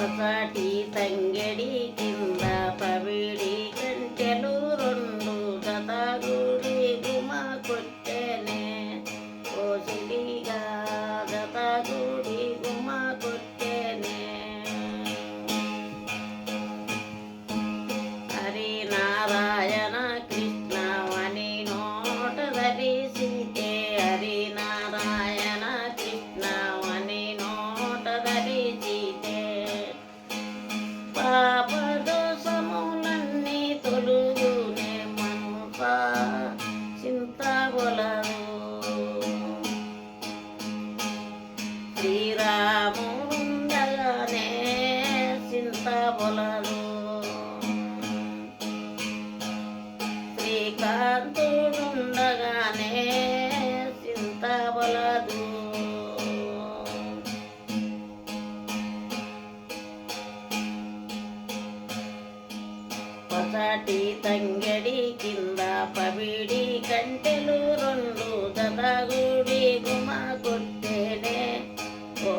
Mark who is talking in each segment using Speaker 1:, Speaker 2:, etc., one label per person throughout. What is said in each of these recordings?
Speaker 1: പസാടി തങ്കടി കിന്ത പവിടി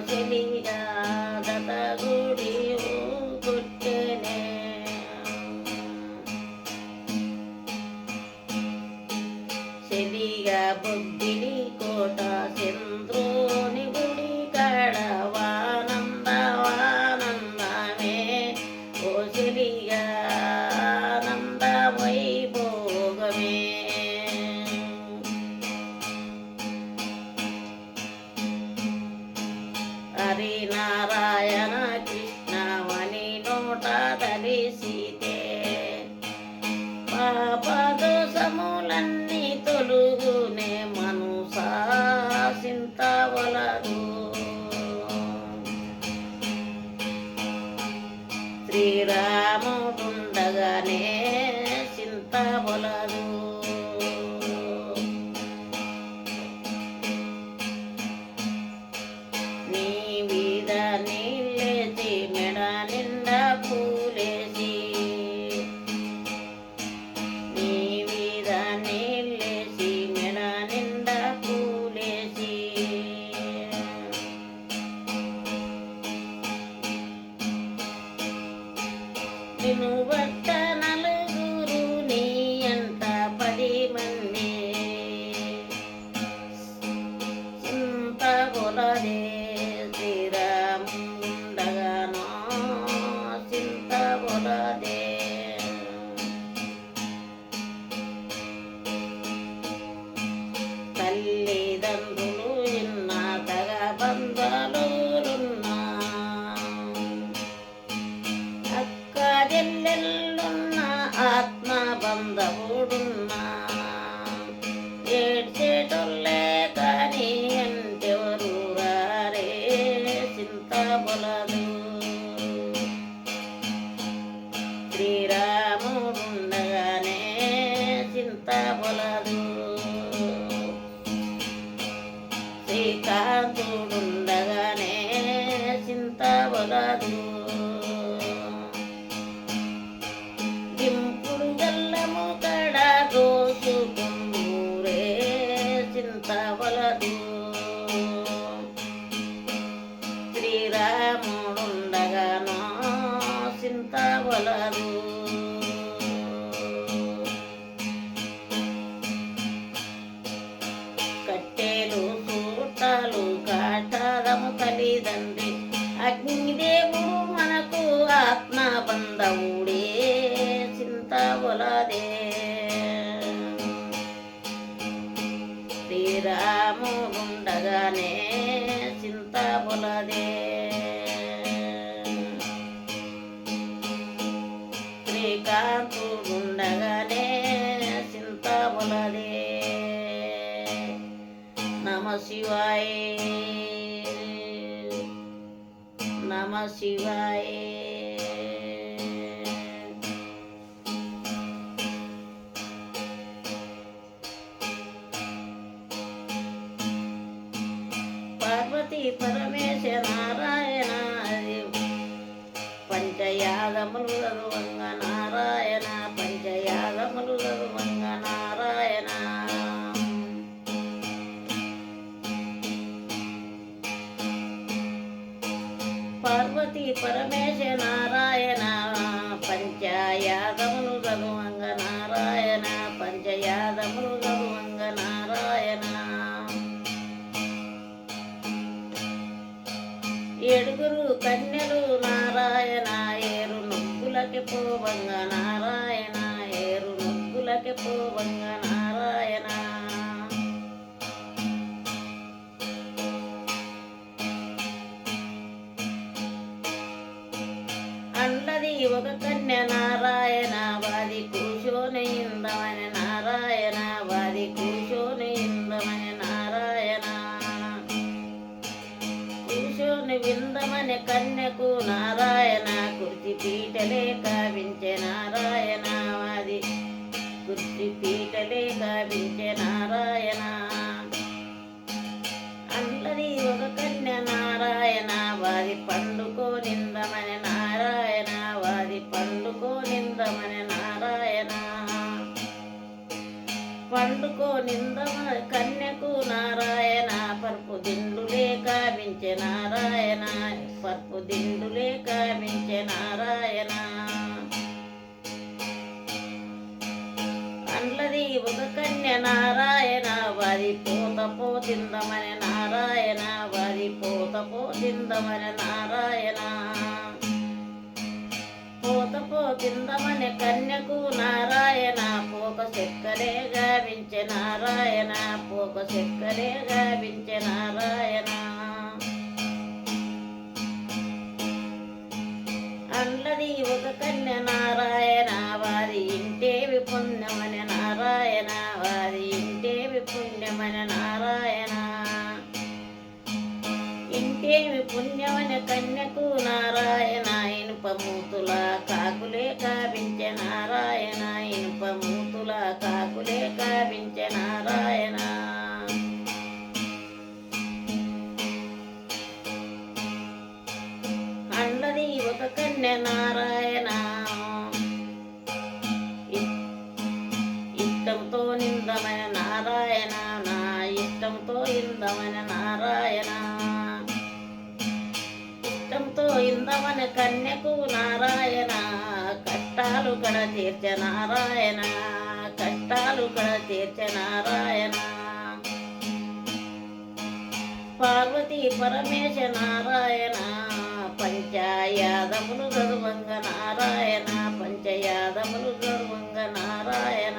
Speaker 1: Angelina కలిసితే పాపదోషములన్నీ తొలుగునే మనుసాసింతవలదు ఉండగానే చింత చింతబులదే శ్రీకాంతు ఉండగానే చింత చింతబులదే నమ శివాయ. నమ శివాయ. ramal udah doang anak పోవంగ Narayana ఏరు నొక్కులకి పోవంగ నారాయణ. అన్నది ఒక కన్య నారాయణ వాది కూర్చొని ఇందమని నారాయణ వాది కూర్చొని ఇందమని నారాయణ. కూర్చొని విందమని కన్యకు నారాయణ కుర్తి పీటలే కావించే నారాయణ. వాది పీటలే కావించే నారాయణ అల్లది ఒక కన్య నారాయణ వాది పండుకో నిందమని పండుకో నింద కన్యకు నారాయణ. పరుపు దిండులే కావించే నారాయణ. పరుపు దిండులే కావించే నారాయణ. అల్లది ఒక కన్య నారాయణ. వారి పోత పోతిందమని నారాయణ. వారి పోత పోతిందమని నారాయణ. పోతపో కిందమని కన్యకు నారాయణ పోక చెక్కలే గావించే నారాయణ పోక చెక్కలే గావించే నారాయణ. అన్నది ఒక కన్య నారాయణ వారి ఇంటేవి పుణ్యమని నారాయణ వారి ఇంటేవి పుణ్యమని నారాయణ. ఇంటేమి పుణ్యమని కన్యకు నారాయణ ఇనుప మూతుల కాకులే కావించే నారాయణ ఇనుప మూతుల కాకులే కావించే నారాయణ. రమేశ నారాయణ పంచాయాదములు గరువంగ నారాయణ పంచయాదములు గరువంగ నారాయణ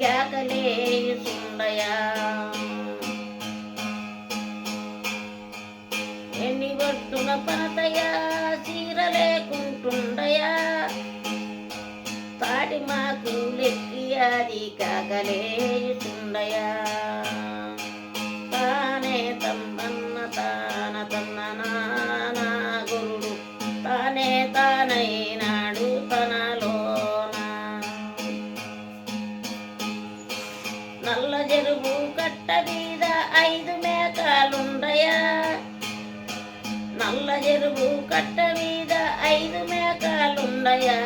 Speaker 1: కేకలేయుచుండయా ఎన్ని వస్తున్న పనతయా చీర లేకుంటుండయా. తాటి మాకు లెక్కియాది కాకలేయు నల్ల జరుగు కట్ట మీద ఐదు మేకలుండయా? నల్ల జరుగు కట్ట మీద ఐదు మేకలుండయా?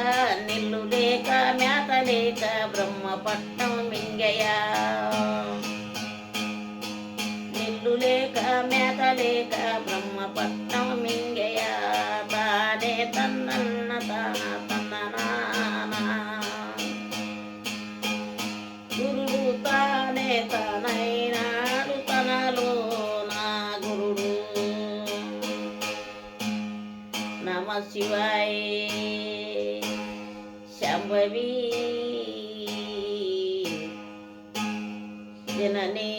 Speaker 1: నిల్లు లేక మేత లేక బ్రహ్మపట్నం మింగయా? నిల్లు లేక మేత లేక బ్రహ్మపట్నం शिवाय शम्भवी जननी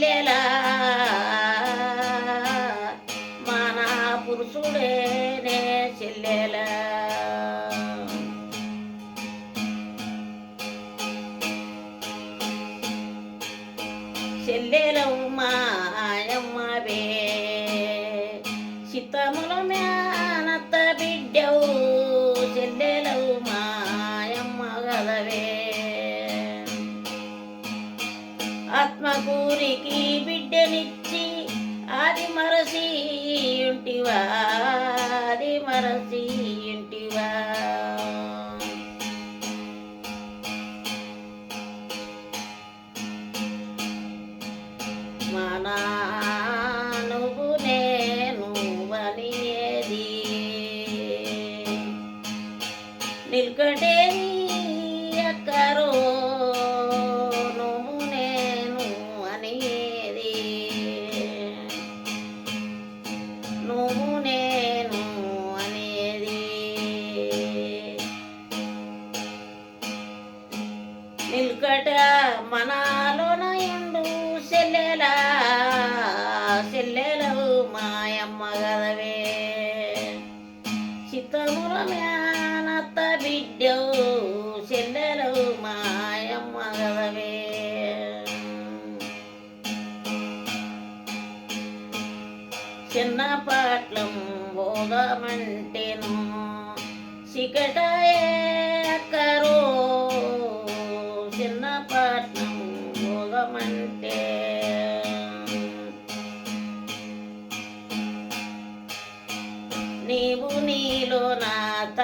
Speaker 1: ചെല്ലലാ ಶಿವಾ నిల్కట మనా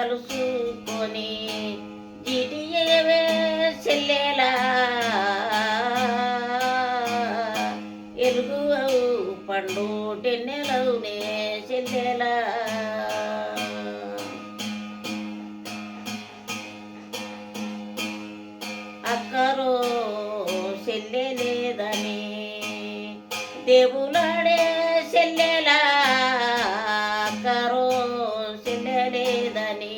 Speaker 1: తలుసుకొని కలగని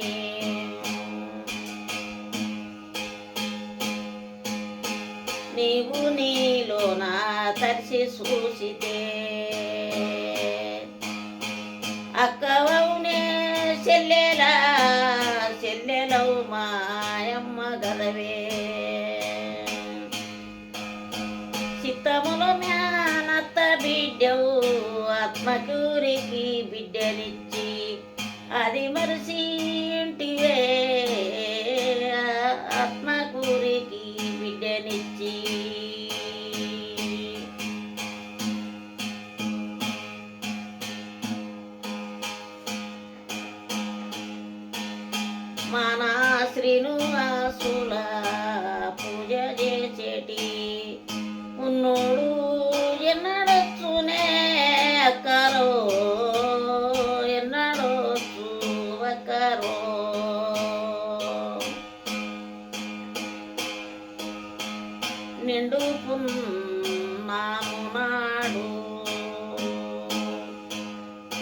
Speaker 1: నీవు నీలో నా తరిచి చూసితే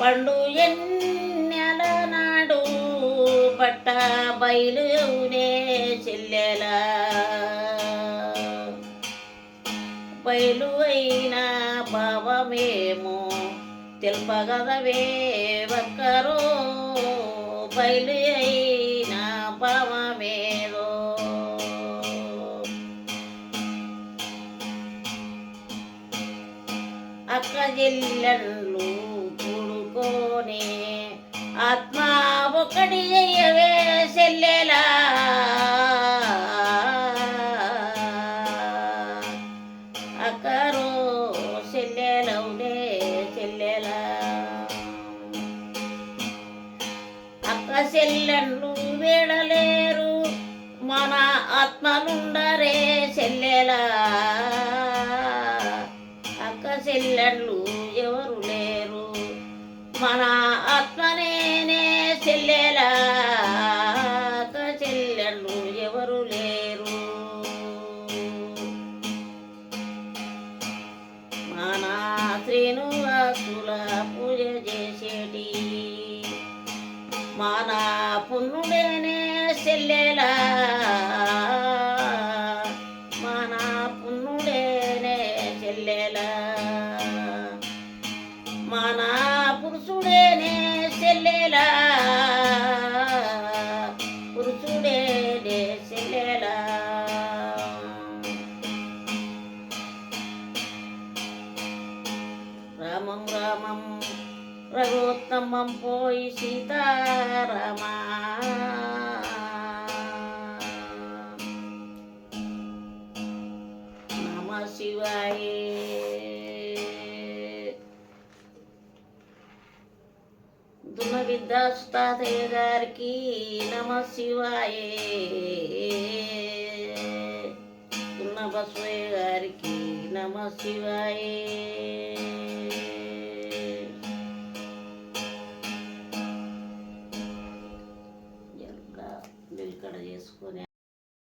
Speaker 1: పండు ఎన్నెల నాడు పట్ట బయలునే చెల్లెలా. బయలు అయిన భావమేమో తెలుపగదవే ఒక్కరో. బయలు అయిన భావమేదో అక్క జిల్లన్లు ఆత్మ ఒకటి అయ్యవే చెల్లెలా శ్రీనివాసుల పూజ చేసేటి. మానా పున్నుడేనే చెల్లెలా పోయి సీతారమా నమ శివాయ దున్న విద్యాస్తాతయ్య గారికి నమ శివాయ దున్న బస్వయ్య గారికి నమ శివాయే